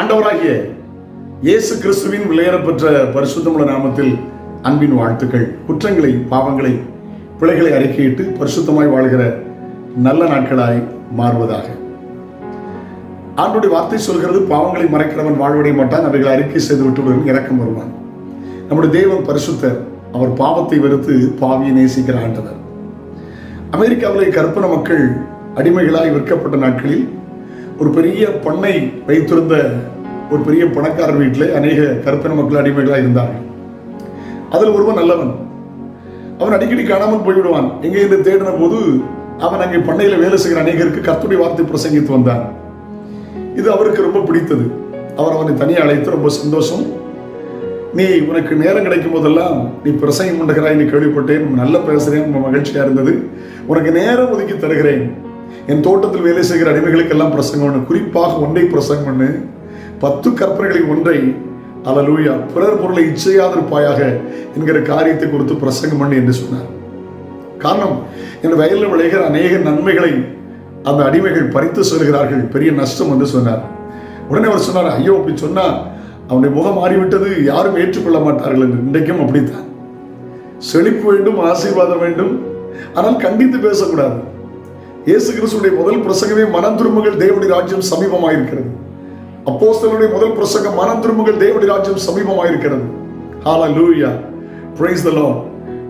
ஆண்டவராகிய இயேசு கிறிஸ்துவின் விளையாடப்பெற்ற பரிசுத்தமுள்ள நாமத்தில் அன்பின் வாழ்த்துக்கள் குற்றங்களை பாவங்களை பிழைகளை அறிக்கையிட்டு பரிசுத்தமாய் வாழ்கிற நல்ல நாட்களாய் மாறுவதாக. ஆண்டுடைய வார்த்தை சொல்கிறது பாவங்களை மறைக்கிறவன் வாழ்வடைய மாட்டான் அவைகளை அறிக்கை செய்து விட்டு இறக்கம் வருவான். நம்முடைய தேவன் பரிசுத்தர் அவர் பாவத்தை வெறுத்து பாவியை நேசிக்கிற ஆண்டவர். அமெரிக்காவிலே கற்பன மக்கள் அடிமைகளாய் விற்கப்பட்ட நாட்களில் ஒரு பெரிய பண்ணை வைத்திருந்த ஒரு பெரிய பணக்காரர் வீட்டில் அநேக கற்பன மக்கள் அடிமைகளாக இருந்தார்கள். அதில் ஒருவன் நல்லவன். அவன் அடிக்கடி காணாமல் போய்விடுவான். எங்கே இருந்து தேடின போது அவன் அங்கே பண்ணையில் வேலை செய்கிற அநேகருக்கு கத்துடைய வார்த்தை பிரசங்கித்து வந்தான். இது அவருக்கு ரொம்ப பிடித்தது. அவர் அவனை தனியாக அழைத்து ரொம்ப சந்தோஷம். நீ உனக்கு நேரம் கிடைக்கும் போதெல்லாம் நீ பிரசங்கம் பண்ணுகிறாய் நீ கேள்விப்பட்டேன். நல்ல பேசுறேன் மகிழ்ச்சியாக இருந்தது. உனக்கு நேரம் ஒதுக்கி தருகிறேன். என் தோட்டத்தில் வேலை செய்கிற அடிமைகளுக்கெல்லாம் பிரசங்கம் பண்ணு. குறிப்பாக ஒன்றை பிரசங்கம் பண்ணு. பத்து கற்பனைகளில் ஒன்றை அலலூயா பிறர் பொருளை இச்சையாதிருப்பாயாக என்கிற காரியத்தை குறித்து பிரசங்கம் பண்ணு என்று சொன்னார். காரணம் என் வயலில் விளைகிற அநேக நன்மைகளை அந்த அடிமைகள் பறித்து செல்கிறார்கள். பெரிய நஷ்டம் என்று சொன்னார். உடனே அவர் சொன்னார் ஐயோ அப்படி சொன்னா அவனுடைய முகம் மாறிவிட்டது. யாரும் ஏற்றுக்கொள்ள மாட்டார்கள் என்று. இன்றைக்கும் அப்படித்தான். செழிப்பு வேண்டும் ஆசீர்வாதம் வேண்டும். ஆனால் கண்டித்து பேசக்கூடாது. இயேசு கிறிஸ்துடைய முதல் பிரசங்கமே மனம் திரும்புகள் தேவனுடைய ராஜ்யம் சமீபமாயிருக்கிறது. அப்போஸ்தலனுடைய முதல் பிரசங்கம் மனம் திரும்புகள் தேவனுடைய ராஜ்யம் சமீபமாயிருக்கிறது. லூயா கிரைஸ் த lord.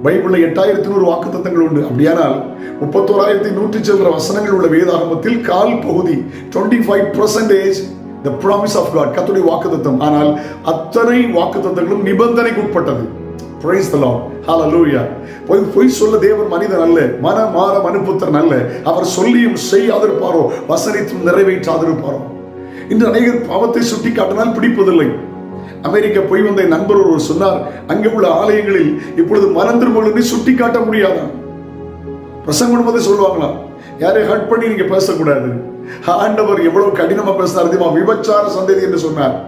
பைபிளில் எட்டாயிரத்தி நூறு வாக்குத்தத்தங்கள் உண்டு. அப்படியானால் முப்பத்தோராயிரத்தி நூற்றி சில்லற வசனங்கள் உள்ள வேதாகமத்தில் கால் பகுதி twenty five percentage the promise of God கத்துடைய வாக்குத்தத்தம். ஆனால் அத்தனை வாக்குத்தத்தங்களும் நிபந்தனைக்கு உட்பட்டது பிரைஸ் த லார்ட் பொய் பொய் சொல்ல தேவன் மனிதன் அல்ல. மன மாற மனுபுத்திரன் அல்ல. அவர் சொல்லியும் செய்யாதிருப்பாரோ? வசனித்தும் நிறைவேற்றாதிருப்பாரோ? இன்று அநேகர் பாவத்தை சுட்டி காட்டினால் பிடிப்பதில்லை. அமெரிக்க பொய் வந்த நண்பர் ஒருவர் சொன்னார் அங்கே உள்ள ஆலயங்களில் இப்பொழுது மனம் திரும்புகளை சுட்டி காட்ட முடியாதான் பிரசங்கம் பண்ணும்போதே சொல்லுவாங்களா? யாரையும் ஹர்ட் பண்ணி நீங்க பேசக்கூடாது. ஆண்டவர் எவ்வளவு கடினமா பேசினார் தெரியுமா? விபச்சார சந்ததி என்று சொன்னார்.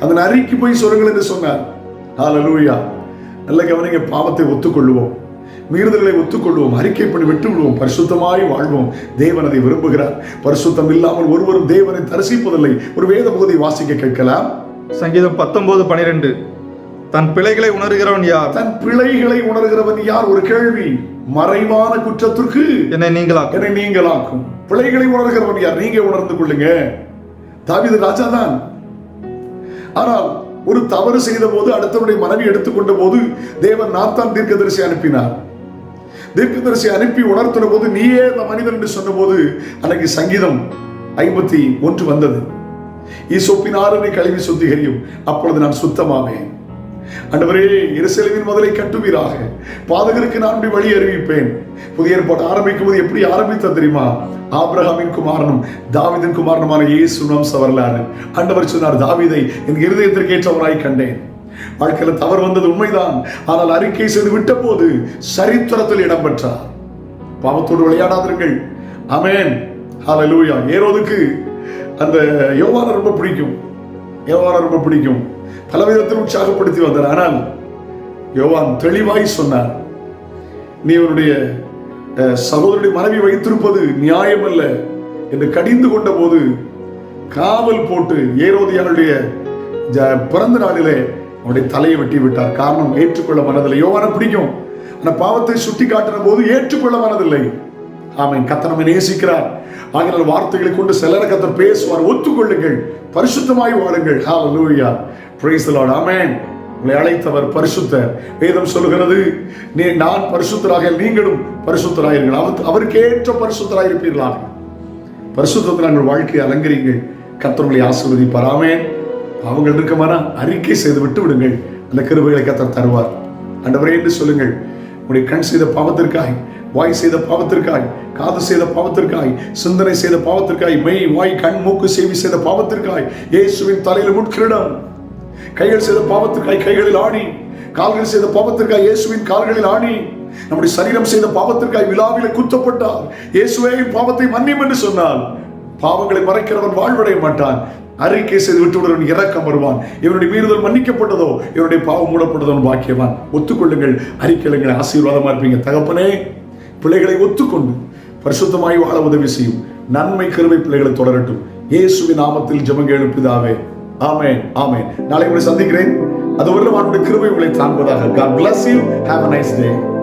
அந்த நரிக்கு போய் சொல்லுங்கள் என்று சொன்னார். ஹalleluya நல்ல கவனிங்க பாவத்தை ஒத்துக்கொள்வோம் மீறுதல்களை ஒத்துக்கொள்வோம் அறிக்கை பண்ணி விட்டு விடுவோம் பரிசுத்தமாய் வாழ்வோம். தேவன் அதை விரும்புகிறார். பரிசுத்தம் இல்லாமல் ஒருவரும் தேவனை தரிசிப்பதில்லை. ஒரு வேத பகுதி வாசிக்க கேட்கலாம். சங்கீதம் பத்தொன்பது பனிரெண்டு. தன் பிழைகளை உணர்கிறவன் யார்? தன் பிழைகளை உணர்கிறவன் யார்? ஒரு கேள்வி. மறைவான குற்றத்திற்கு என்னை நீங்களாக்கும். என்னை நீங்களாக்கும். பிழைகளை உணர்கிறவன் யார்? நீங்க உணர்ந்து கொள்ளுங்க. தாவீது ராஜா தான் ஆனால் ஒரு தவறு செய்த போது அடுத்தவருடைய மனைவி எடுத்துக்கொண்ட போது தேவன் நாத்தான் தீர்க்கதரிசி அனுப்பினார். தீர்க்கதரிசி அனுப்பி உணர்த்தின போது நீயே அந்த மனிதன் என்று சொன்னபோது அன்னைக்கு சங்கீதம் ஐம்பத்தி ஒன்று வந்தது. ஈசோப்பின் ஆறுனை கழுவி சுத்திகரியும். அப்பொழுது நான் சுத்தமாவேன். அண்டவரே எருசலேமின் முதலை கட்டுவீராக. பாதகருக்கு நான் வழி அறிவிப்பேன். புதிய ஏற்பாடு ஆரம்பிக்கும் போது எப்படி ஆரம்பித்த தெரியுமா? ஆப்ரஹாமின் குமாரனும் தாவிதின் குமாரனுமான இயேசு நம் சவரலாறு அண்டவர் சொன்னார் தாவிதை என் இருதயத்திற்கு ஏற்றவராய் கண்டேன். வாழ்க்கையில தவறு வந்தது உண்மைதான். ஆனால் அறிக்கை செய்து விட்ட போது சரித்திரத்தில் இடம் பெற்றார் பாவத்தோடு விளையாடாதீர்கள் அமேன் ஹalleluya. ஏரோதுக்கு அந்த யோவான ரொம்ப பிடிக்கும். யோவான ரொம்ப பிடிக்கும். பல விதத்தில் உற்சாகப்படுத்தி வந்தார். ஆனால் யோவான் தெளிவாய் சொன்னார் நீ உன்னுடைய சகோதரனுடைய மனைவி வைத்திருப்பது நியாயமல்ல என்று கடிந்து கொண்ட போது காவல் போட்டு ஏரோதியானுடைய ஜ- பிறந்த நாளிலே அவனுடைய தலையை வெட்டி விட்டார். காரணம் ஏற்றுக்கொள்ள மனதில்லை. யோவான பிடிக்கும். அந்த பாவத்தை சுட்டி காட்டின போது ஏற்றுக்கொள்ள மனதில்லை. ஆமை கத்தர் நேசிக்கிறார். ஆகினால் வார்த்தைகளை கொண்டு சிலரை கத்தர் பேசுவார் ஒத்துக்கொள்ளுங்கள். பரிசுத்தமாய் வாழுங்கள். ஹால லூயா பிரைஸ் லார்ட் ஆமென் உங்களை அழைத்தவர் பரிசுத்தர். வேதம் சொல்லுகிறது நீ நான் பரிசுத்தராக நீங்களும் பரிசுத்தராயிருங்கள் அவர் அவருக்கேற்ற பரிசுத்தராக இருப்பீர்களாக. பரிசுத்தத்தில் நாங்கள் வாழ்க்கையை அலங்கரிங்கள் கத்தவங்களை ஆசீர்வதிப்பார். பராமேன் பாவங்கள் இருக்கமான? அறிக்கை செய்து விட்டு விடுங்கள். அந்த கிருபைகளை கத்தர் தருவார். ஆண்டவரே என்று சொல்லுங்கள். உங்களுடைய கண் செய்த பாவத்திற்காய் வாய் செய்த பாவத்திற்காய் காது செய்த பாவத்திற்காய் சிந்தனை செய்த பாவத்திற்காய் மெய் வாய் கண் மூக்கு சேவி செய்த பாவத்திற்காய் இயேசுவின் தலையில் முட்கிரிடம் கைகள் செய்த பாவத்திற்காய் கைகளில் ஆணி. கால்கள் செய்த பாவத்திற்காய் இயேசுவின் கால்களில் ஆணி. நம்முடைய சரீரம் செய்த பாவத்திற்காய் விழாவில குத்தப்பட்டார். இயேசுவே பாவத்தை மன்னியும் என்று சொன்னால் பாவங்களை மறைக்கிறவன் வாழ்வடைய மாட்டான். அறிக்கை செய்து விட்டுவிடுவன் இறக்கம் வருவான். இவனுடைய மீறுதல் மன்னிக்கப்பட்டதோ இவனுடைய பாவம் மூடப்பட்டதோ பாக்கியவான் ஒத்துக்கொள்ளுங்கள் அறிக்கைகளுங்கள் ஆசீர்வாதமா இருப்பீங்க. தகப்பனே பிள்ளைகளை ஒத்துக்கொண்டு பரிசுத்தமாய் வாழ உதவி செய்யும் நன்மை கருவை பிள்ளைகளை தொடரட்டும். இயேசுவின் நாமத்தில் ஜபங்க எழுப்பிதாவே ஆமேன் ஆமேன். நாளை உங்களை சந்திக்கிறேன். அது ஒரு கிருபை உங்களை தாங்குவதாக. God bless you. Have a nice day.